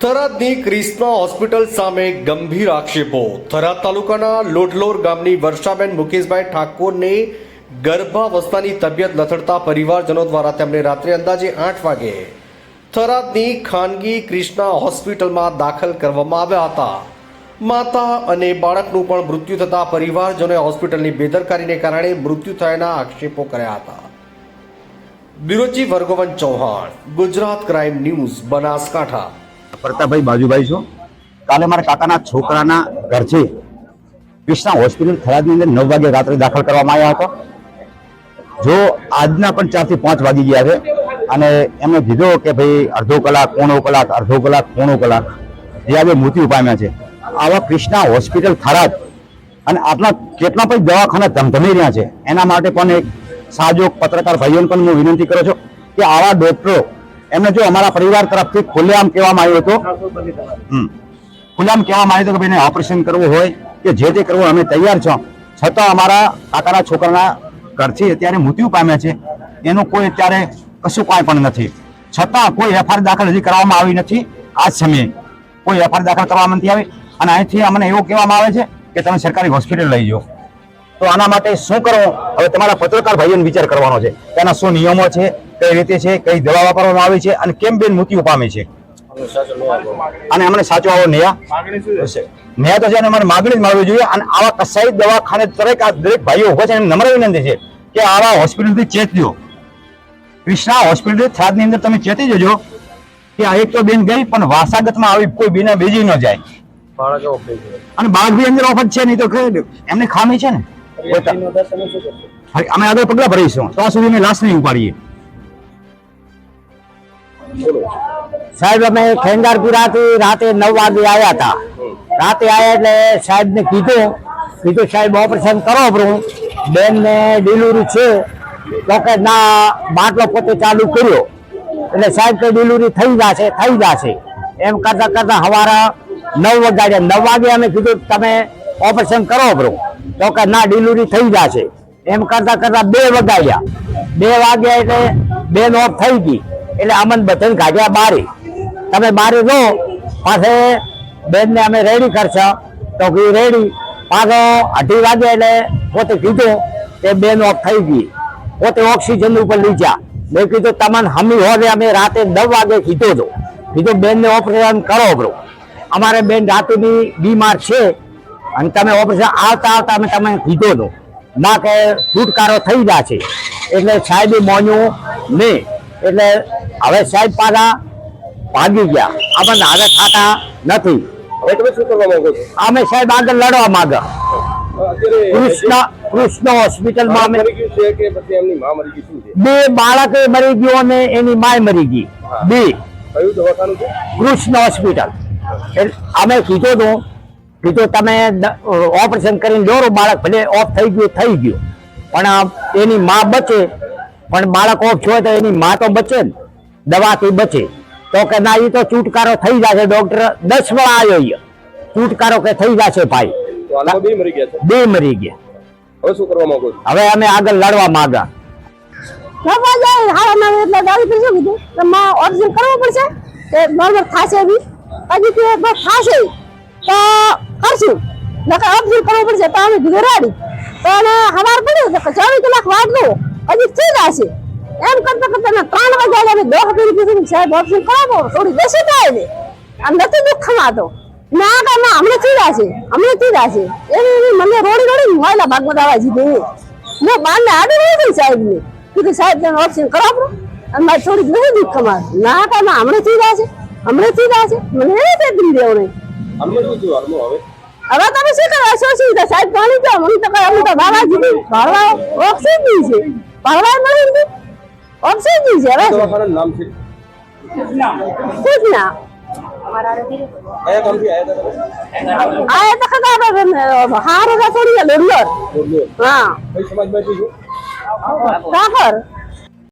થરાદની Krishna hospital સામે ગંભીર આક્ષેપો. થરાદ તાલુકાના લોઢલોર ગામની વર્ષાબેન મુકેશભાઈ ઠાકોરને ગર્ભાવસ્થાની તબિયત લથડતા પરિવારજનો દ્વારા તેમને રાત્રે અંદાજે આઠ વાગે થરાદની ખાનગી ક્રિષ્ના હોસ્પિટલમાં દાખલ કરવામાં આવ્યા હતા. માતા અને બાળકનું પણ મૃત્યુ થતા પરિવારજનોએ હોસ્પિટલની બેદરકારીને કારણે મૃત્યુ થયાના આક્ષેપો કર્યા હતા. બિરોજી વર્ગવન ચૌહાણ, ગુજરાત ક્રાઇમ ન્યૂઝ, બનાસકાંઠા. પ્રતાપભાઈ બાજુભાઈ છું. કાલે મારા કાકાના છોકરાના ઘર છે કૃષ્ણા હોસ્પિટલ થરાદની અંદર નવ વાગે રાત્રે દાખલ કરવામાં આવ્યા હતો. જો આજના પણ ચારથી પાંચ વાગી ગયા છે. અને એમણે કીધો કે ભાઈ અડધો કલાક, પોણો કલાક, અડધો કલાક, પોણો કલાક જે આજે મૃત્યુ પામ્યા છે. આવા કૃષ્ણા હોસ્પિટલ થરાદ અને આટલા કેટલા પણ દવાખાના ધમધમી રહ્યા છે. એના માટે પણ એક સાજો પત્રકાર ભાઈઓને પણ હું વિનંતી કરું છું કે આવા ડોક્ટરો એમને જો અમારા પરિવાર તરફથી ખુલ્લેઆમ કહેવામાં આવ્યું હતું. ખુલ્લેઆમ કહેવામાં આવ્યું હતું કે ભાઈને ઓપરેશન કરવું હોય કે જે તે કરવું અમે તૈયાર છો. છતાં અમારા કાકાના છોકરાના ઘરથી અત્યારે મૃત્યુ પામ્યા છે. એનું કોઈ અત્યારે કશું કાંઈ પણ નથી. છતાં કોઈ એફઆઈઆર દાખલ હજી કરવામાં આવી નથી આ સમયે. કોઈ એફઆઈઆર દાખલ કરવામાં નથી આવી. અને અહીંથી અમને એવું કહેવામાં આવે છે કે તમે સરકારી હોસ્પિટલ લઈ જાઓ. તો આના માટે શું કરો? હવે તમારા પત્રકાર ભાઈઓને વિચાર કરવાનો છે એના શું નિયમો છે? કઈ રીતે છે કઈ દવા વાપરવામાં આવી છે અને કેમ બેન મૃત્યુ પામે છે? અને અમને સાચો આવો ન્યાય હશે. તો છે અને અમારે માગણી જ માગવી જોઈએ અને આવા કસાઈ દવાખાને દરેક આ દરેક ભાઈઓ ઊભા છે એને નમ્ર વિનંતી છે કે આવા હોસ્પિટલથી ચેતજો કૃષ્ણા હોસ્પિટલ થરાદની અંદર તમે ચેતી જજો કે આ એક તો બેન ગઈ પણ વાસાગતમાં આવી કોઈ બીના બીજી ન જાય. અને બાળક બી અંદર ઓફર છે નહીં તો એમની ખામી છે ને? અમે આગળ પગલા ભરીશું. ત્યાં સુધી અમે લાશ નહીં ઉપાડીએ. સાહેબ, અમે ખેંગારપુરાથી રાતે નવ વાગે આવ્યા હતા. રાતે આવ્યા એટલે સાહેબને કીધું કીધું, સાહેબ, ઓપરેશન કરો આપણું બેનને ડિલિવરી છે. તો કે ના, બાટલો પોતે ચાલુ કર્યો. એટલે સાહેબ કે, ડિલિવરી થઈ જશે થઈ જશે. એમ કરતાં કરતાં હવારા નવ વગાડ્યા નવ વાગે અમે કીધું, તમે ઓપરેશન કરો આપણું તો કે ના, ડિલિવરી થઈ જશે. એમ કરતાં કરતાં બે વગાડ્યા બે વાગ્યા એટલે બેન ઓફ થઈ ગઈ. એટલે અમને બચન કાઢ્યા બારી. તમે બારી લો પાસે બેન ને અમે રેડી કરશો. તો કે રેડી પાછો અઢી વાગે એટલે પોતે કીધું કે બેન ઓફ થઈ ગઈ. પોતે ઓક્સિજન ઉપર લઈ જા મેં કીધું તમને હમી હોદે અમે રાતે નવ વાગે કીધો હતો કીધું બેન ને ઓપરેશન કરો બ્રો અમારે બેન રાતની બીમાર છે. અને તમે ઓપરેશન આવતા આવતા અમે તમે કીધો હતો ના કે છુટકારો થઈ જશે એટલે સાહેબ મોન્યું નહીં. એટલે હવે સાહેબ પાછા ભાગી ગયા. આપણને હવે ખાતા નથી અમે સાહેબ આગળ લડવા માંગે. કૃષ્ણ કૃષ્ણ હોસ્પિટલમાં બે બાળકે મરી ગયો અને એની માય મરી ગઈ. બે. કૃષ્ણ હોસ્પિટલ અમે કીધું હતું કીધું તમે ઓપરેશન કરીને દોરો બાળક ભલે ઓફ થઈ ગયું થઈ ગયું. પણ એની માં બચે. પણ બાળક ઓફ છો તો એની માં તો બચે ને દવાથી બચે. તો કે ના એ તો છુટકારો થઈ જશે ડોક્ટર દસ વાર આવ્યો. છુટકારો કે થઈ જશે ભાઈ. તો બે મરી ગયા છે. બે મરી ગયા. હવે શું કરવા માંગો હવે અમે આગળ લડવા માંગા. નવા જાય હારા એટલે ગાડી શું કીધું? કે માં ઓપરેશન કરવું પડશે? કે બરોબર થશે બી? પછી કે બસ થશે તો કરશું. નકર ઓપરેશન કરવું પડશે તો અમે કીધું રેડી તો એને હવાર પડ્યું તો ચોવીસ કલાક વાટ હજી થઈ છે? એમ કરતા કરતા ત્રણ વાગે અમે દોઢ કરી કીધું સાહેબ ઓપરેશન કરાવો થોડી બેસી થાય ને. આમ નથી દુઃખ ખમાતો ના કા ના હમણાં થઈ છે થઈ જશે એવી એવી મને રોડી રોડી વાયલા ભાગમાં દાવા જીધી મેં બારને આડી રહી ગઈ સાહેબ ને. કીધું, સાહેબ, તમે ઓપ્શન કરાવો અને મારે થોડી નથી દુઃખ ખમાર ના કા ના હમણાં થઈ છે હમણાં થઈ છે મને એવી ફેકરી દેવું નહીં. શું જોવાનું હવે? હવે તમે શું કરો? શું છે સાહેબ પાણી તો મને તો કઈ અમે તો બાબા જીધી ભરવા ઓક્સિજન છે. ભરવા નહીં ઓક્સિજન છે હવે? તમારું નામ છે? કુછ ના કયા ગામથી આવ્યા હતા તમે આ તો ખબર હાર રસોડી લોડલોર હા. છો? કાકર